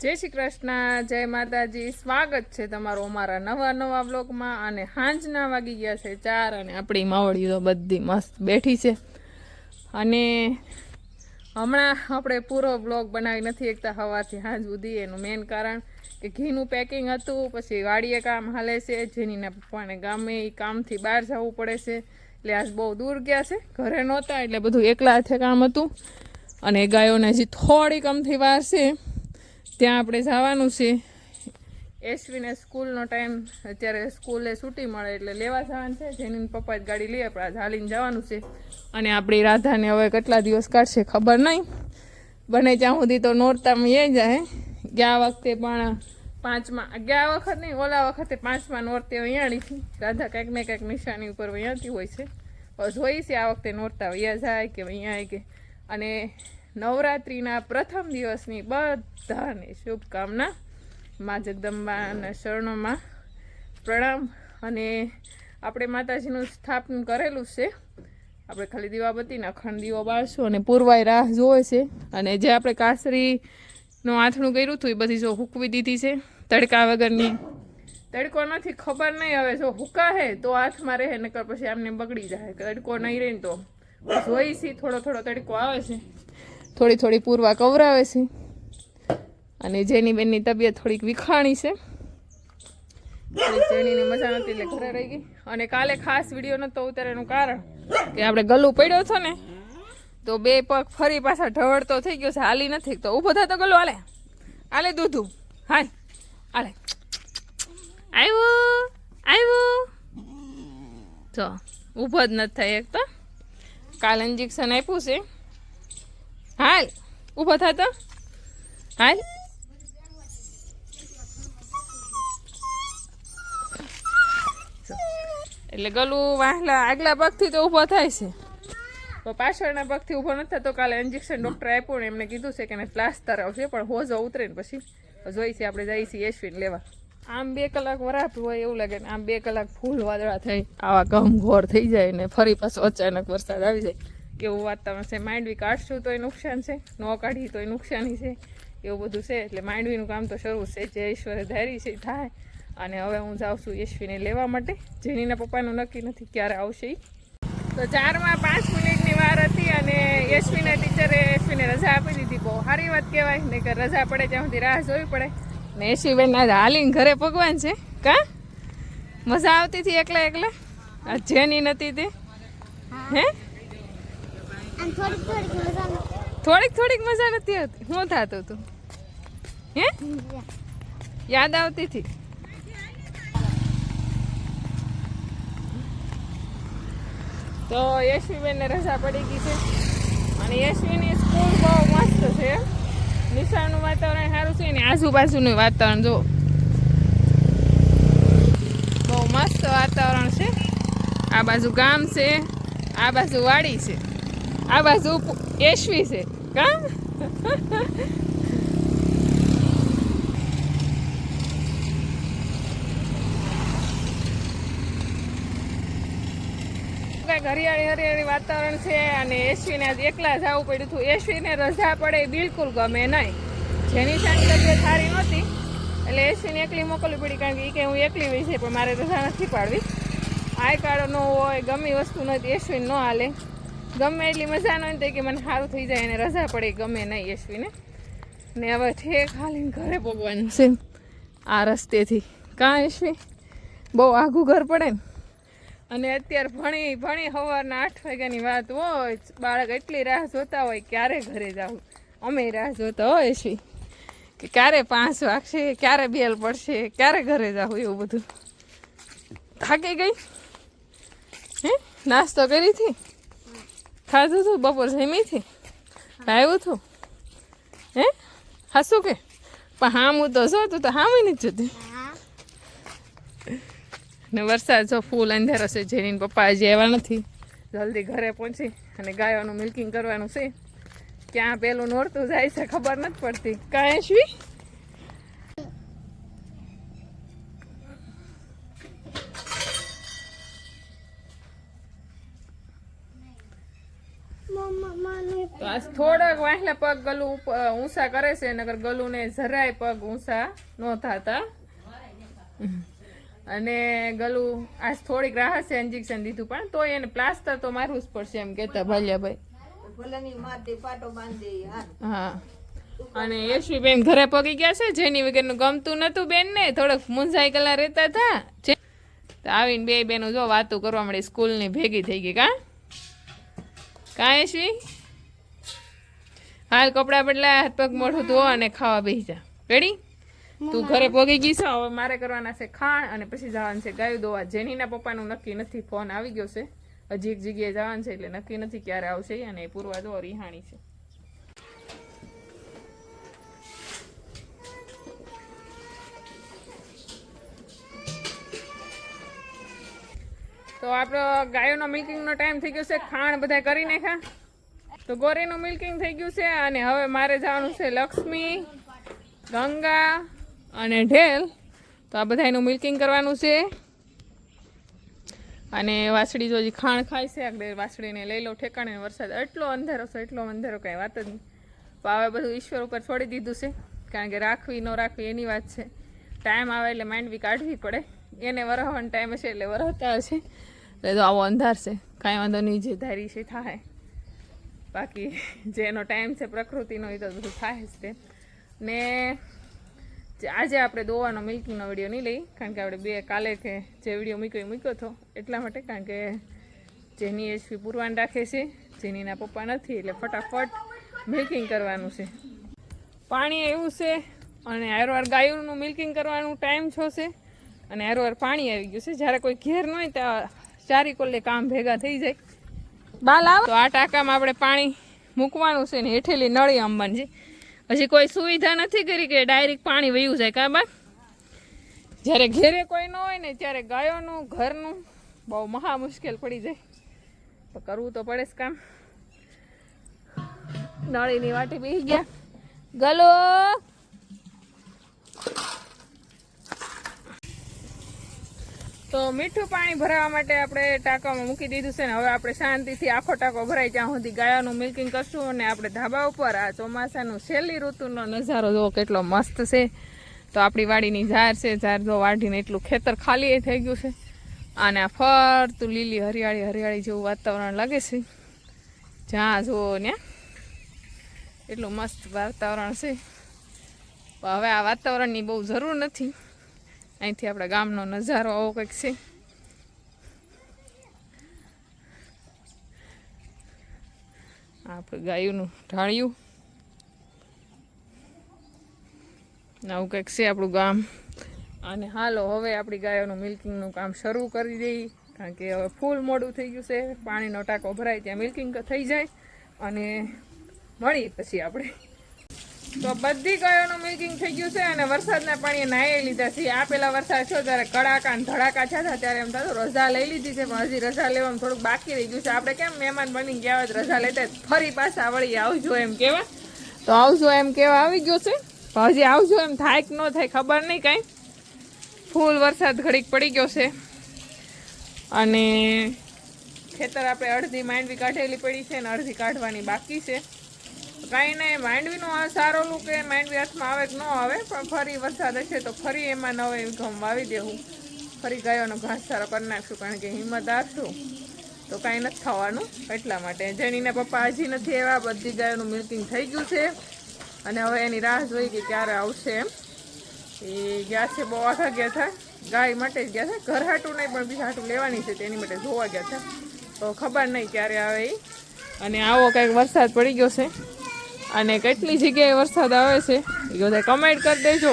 જય શ્રી કૃષ્ણ, જય માતાજી. સ્વાગત છે તમારું અમારા નવા નવા બ્લોગમાં અને સાંજના વાગી ગયા છે ચાર અને આપણી માવડી તો બધી મસ્ત બેઠી છે. અને હમણાં આપણે પૂરો બ્લોગ બનાવી નથી એકતા હવાથી સાંજ સુધી. એનું મેઇન કારણ કે ઘીનું પેકિંગ હતું, પછી વાડીએ કામ હાલે છે. જેનીના પપ્પાને ગામે એ કામથી બહાર જવું પડે છે. એટલે આજ બહુ દૂર ગયા છે. ઘરે નહોતા, એટલે બધું એકલા હાથે કામ હતું. અને ગાયોને હજી થોડી કમથી વાર છે. ત્યાં આપણે જવાનું છે. એસવીને સ્કૂલનો ટાઈમ. અત્યારે સ્કૂલે છૂટી મળે એટલે લેવા જવાનું છે. જેની પપ્પા જ ગાડી લઈએ આપણે હાલીને જવાનું છે. અને આપણી રાધાને હવે કેટલા દિવસ કાઢશે ખબર નહીં. બને ત્યાં સુધી તો નોરતામાં એ જાય ગયા વખતે પણ પાંચમાં ગયા વખત નહીં, ઓલા વખતે પાંચમાં નોરતે હતી. રાધા કંઈક ને કંઈક નિશાની ઉપર વૈયાતી હોય છે. જોઈ છે આ વખતે નોરતા અહીંયા જાય કે અહીંયા કે. અને નવરાત્રિના પ્રથમ દિવસની બધાને શુભકામના. મા જગદંબાના શરણોમાં પ્રણામ અને આપણે માતાજીનું સ્થાપન કરેલું છે. આપણે ખાલી દીવાબત્તીના અખંડ દીવો બાળશું અને પૂરવાય રાહ જોવે છે. અને જે આપણે કાસરીનું આથણું કર્યું હતું એ બધી જો હૂકવી દીધી છે. તડકા વગરની. તડકો નથી, ખબર નહીં હવે જો હુકા હે તો હાથમાં રહે, નકર પછી આમને બગડી જાય. તડકો નહીં રહે તો. જોઈ સી થોડો થોડો તડકો આવે છે. થોડી થોડી પૂરવા કવરાવે છે. અને જેની બેનની તબિયત થોડીક વિખાણી છે. જેણીને મજા નથી એટલે ઘરે રહી ગઈ. અને કાલે ખાસ વીડિયો નહોતો ઉતારેનું કારણ કે આપણે ગલું પડ્યો છો ને, તો બે પગ ફરી પાછા ઢવડતો થઈ ગયો છે, હાલી નથી. તો ઊભો થાય ગલું હાલે. હાલે દૂધું. હાલ. હાલે. આવ્યું આવ્યું જો, ઊભો જ નથી થાય એક તો. કાલ ઇન્જેક્શન આપ્યું છે. હાલ, ઊભો થતો હાલ. એટલે ગલું વાહલા આગલા પગથી તો ઊભો થાય છે. તો પાછળના પગથી ઊભો નથી થતો, કાલે ઇન્જેક્શન ડૉક્ટર આપ્યું ને એમને કીધું છે કે એને પ્લાસ્ટર આવશે, પણ હોજો ઉતરે ને પછી. જોઈ છે, આપણે જઈએ છીએ યશવીન લેવા. આમ બે કલાક વરાપ હોય એવું લાગે ને, આમ બે કલાક ફૂલ વાદળા થઈ, આવા ઘમઘોર થઈ જાય ને, ફરી પાછો અચાનક વરસાદ આવી જાય. એવું વાતાવરણ છે, માંડવી કાઢશું તો એ નુકસાન છે, ન કાઢી તો એ નુકસાની છે, એવું બધું છે, એટલે માંડવીનું કામ તો શરૂ છે જે ઈશ્વરે ધારી છે, થાય. અને હવે હું જાઉં છું યશવીને લેવા માટે, જેનીના પપ્પાનું નક્કી નથી ક્યારે આવશે તો ચારમાં પાંચ મિનિટની વાર હતી અને યશવીના ટીચરે યશવીને રજા આપી દીધી, બહુ સારી વાત કહેવાય ને કે રજા પડે ત્યાં સુધી રાહ જોવી પડે. ને યશવીબેન આજે હાલીને ઘરે ભગવાન છે, કા? મજા આવતી હતી એકલા એકલા? જેની નથી તે? હે? થોડીક થોડીક મજા નથી. આવતી. શું થતું હતું હે? યાદ આવતી હતી? તો યશવીબેનને રજા પડી ગઈ છે. અને યશવીની સ્કૂલ બહુ મસ્ત છે. નિશાળનું વાતાવરણ સારું છે ને આજુબાજુનું વાતાવરણ જો બહુ મસ્ત વાતાવરણ છે. આ બાજુ ગામ છે. આ બાજુ વાડી છે. આ બાજુ યશવી છે. કામ? હરિયાળી હરિયાળી વાતાવરણ છે અને એશ્વીને આજ એકલા જવું પડ્યું હતું. એશ્વીને રજા પડે બિલકુલ ગમે નહીં. જેની સાંજ તબિયત સારી નહોતી, એટલે યશવીને એકલી મોકલવી પડી કારણ કે હું એકલી હોય છે, પણ મારે રજા નથી પાડવી. આય કાર્ડ ન હોય, ગમી વસ્તુ નથી એશ્વીને ન હાલે. ગમે એટલી મજા ન હોય તો કે મને સારું થઈ જાય અને રજા પડે ગમે નહીં યશવીને ને હવે ઠેક હાલીને ઘરે ભગવાન છે. આ રસ્તેથી. કાં યશવી બહુ આઘું ઘર પડે ને? અને અત્યારે ભણી ભણી સવારના આઠ વાગ્યાની વાત હોય બાળક એટલી રાહ જોતા હોય, ક્યારે ઘરે જવું? અમે રાહ જોતા હોય છીએ કે ક્યારે પાંચ વાગશે, ક્યારે બેલ પડશે, ક્યારે ઘરે જવું એવું બધું. થાકી ગઈ? હે? નાસ્તો કરી હતી? ખાધું હતું બપોર જમીથી? આવ્યું હતું હે? હસું કે? પણ હામું તો જો, તું તો હામી નથી જતી. ને વરસાદ જો ફૂલ અંધારો છે જેની પપ્પા હજી આવ્યા નથી. જલ્દી ઘરે પહોંચી અને ગાયોનું મિલ્કિંગ કરવાનું છે. ક્યાં પેલું નોરતું જાય છે ખબર નથી પડતી. કાંઈ શવી તો આ થોડાક વાંસલા પગ ગલું ઊંચા કરે છે નગર ગલુને જરાય પગ ઊંચા ન થતા. અને ગલું આજ થોડીક રાહત છે ઇન્જેક્શન દીધું પણ તોય એને પ્લાસ્ટર તો મારવું જ પડશે એમ કહેતા ભાલિયાભાઈ. હા. અને યશવી બેન ઘરે પગી ગયા છે જેની વગરનું ગમતું નતું બેન ને થોડોક મુંજાઈ કલા રહેતા હતા. તો આવીને બે બેનો જો વાતો કરવા મળી સ્કૂલની ભેગી થઈ ગઈ કા? કાંઈ યશવી? હાલ કપડાં બદલા હાથ પગ મોઢું ધો અને ખાવા બેસી જા. રેડી તું ઘરે પગી ગઈ છે? હવે મારે કરવાના છે ખાણ અને પછી જવાનું છે ગાયું દોવા જેનીના પપ્પાનું નક્કી નથી ફોન આવી ગયો છે. હજી એક જગ્યાએ જવાનું છે એટલે નક્કી નથી ક્યારે આવશે અને એ પૂર્વા દો રિહાણી છે. તો આપણો ગાયોનો મિલ્કિંગનો ટાઈમ થઈ ગયો છે. ખાણ બધા કરી નાખ્યા? તો ગોરીનું મિલ્કિંગ થઈ ગયું છે અને હવે મારે જવાનું છે લક્ષ્મી, ગંગા અને ઢેલ. તો આ બધાનું મિલ્કિંગ કરવાનું છે. અને વાસળી જો ખાણ ખાય છે, આગળ વાસળીને લઈ લો ઠેકાણે. વરસાદ એટલો અંધારો છે, એટલો અંધારો કાંઈ વાત જ નહીં. તો હવે બધું ઈશ્વર ઉપર છોડી દીધું છે, કારણ કે રાખવી, ન રાખવી એની વાત છે. ટાઈમ આવે એટલે માંડવી કાઢવી પડે. એને વરહવાનો ટાઈમ હશે એટલે વરહતા હશે. એટલે તો આવો અંધાર છે, કાંઈ વાંધો નહીં, જે ધારી છે થાય. બાકી જે એનો ટાઈમ છે પ્રકૃતિનો એ તો બધું થાય જ તે. ને આજે આપણે દોવાનો મિલ્કિંગનો વીડિયો નહીં લઈ, કારણ કે આપણે બે કાલે કે જે વીડિયો મૂક્યો એ મૂક્યો હતો, એટલા માટે, કારણ કે જેની એચપી પુરવાન રાખે છે, જેનીના પપ્પા નથી, એટલે ફટાફટ મિલ્કિંગ કરવાનું છે. પાણી એવું છે અને હારવાર ગાયોનું મિલ્કિંગ કરવાનું ટાઈમ છે અને હારવાર પાણી આવી ગયું છે. જ્યારે કોઈ ઘેર ન હોય ત્યાં ચારી કોલે કામ ભેગા થઈ જાય. બાલ આવે. તો આ ટાંકામાં આપણે પાણી મૂકવાનું છે ને હેઠેલી નળી અંબાની છે. હજી કોઈ સુવિધા નથી કરી કે ડાયરેક્ટ પાણી વયું જાય. કા બા જ્યારે ઘેરે કોઈ ન હોય ને ત્યારે ગાયોનું, ઘરનું બહુ મહા મુશ્કેલ પડી જાય. તો કરવું તો પડે જ કામ. નળીની વાટી બેસી ગયા. ગલો! તો મીઠું પાણી ભરાવા માટે આપણે ટાંકામાં મૂકી દીધું છે ને હવે આપણે શાંતિથી આખો ટાંકો ભરાય ત્યાં સુધી ગાયોનું મિલ્કિંગ કરશું અને આપણે ધાબા ઉપર આ ચોમાસાનું છેલ્લી ઋતુનો નજારો જો કેટલો મસ્ત છે. તો આપણી વાડીની ઝાર છે, ઝાર જો વાઢીને એટલું ખેતર ખાલી થઈ ગયું છે. અને આ ફરતું લીલી હરિયાળી હરિયાળી જેવું વાતાવરણ લાગે છે. જ્યાં જુઓ ને, એટલું મસ્ત વાતાવરણ છે. હવે આ વાતાવરણની બહુ જરૂર નથી. અહીંથી આપણા ગામનો નજારો આવો કંઈક છે. આપણે ગાયુંનું ઢાળિયું. આવું કંઈક છે આપણું ગામ. અને હાલો, હવે આપણી ગાયોનું મિલ્કિંગનું કામ શરૂ કરી દઈએ. કારણ કે હવે ફૂલ મોડું થઈ ગયું છે. પાણીનો ટાંકો ભરાય, ત્યાં મિલ્કિંગ થઈ જાય. અને મળી પછી આપણે. તો બધી ગાયોનું મિલ્કિંગ થઈ ગયું છે અને વરસાદના પાણીએ નાહી લીધા છે. આ પેલા વરસાદ છો ત્યારે કડાકા અને ધડાકા થયા ત્યારે એમ થતું રજા લઈ લીધી છે, પણ હજી રજા લેવામાં થોડુંક બાકી રહી ગયું છે. આપણે કેમ મહેમાન બની ગયા હોય રજા લેતા ફરી પાછા વળી આવજો એમ કેવા. તો આવજો એમ કેવા આવી ગયો છે. હજી આવજો એમ થાય કે ન થાય ખબર નહીં કાંઈ. ફૂલ વરસાદ ઘડીક પડી ગયો છે. અને ખેતર આપણે અડધી માંડવી કાઢેલી પડી છે અને અડધી કાઢવાની બાકી છે. કાંઈ નહીં માંડવીનો આ સારો લુક એ માંડવી હાથમાં આવે કે ન આવે, પણ ફરી વરસાદ હશે તો ફરી એમાં નવે ઘઉં વાવી દેવું. ફરી ગાયોનો ઘાસ સારો કરી નાખશું, કારણ કે હિંમત આપશું. તો કાંઈ નથી થવાનું એટલા માટે. જેનીના પપ્પા હજી નથી એવા બધી ગાયોનું મિલ્કિંગ થઈ ગયું છે. અને હવે એની રાહ જોઈ કે ક્યારે આવશે એમ. એ ગયા છે, બહુ આઘા ગયા હતા. ગાય માટે જ ગયા છે ઘર હાટું નહીં, પણ બીજા હાટું લેવાની છે, તેની માટે જોવા ગયા હતા. તો ખબર નહીં ક્યારે આવે એ અને આવો કંઈક વરસાદ પડી ગયો છે. અને કેટલી જગ્યાએ વરસાદ આવે છે એ બધા કમેન્ટ કરી દેજો.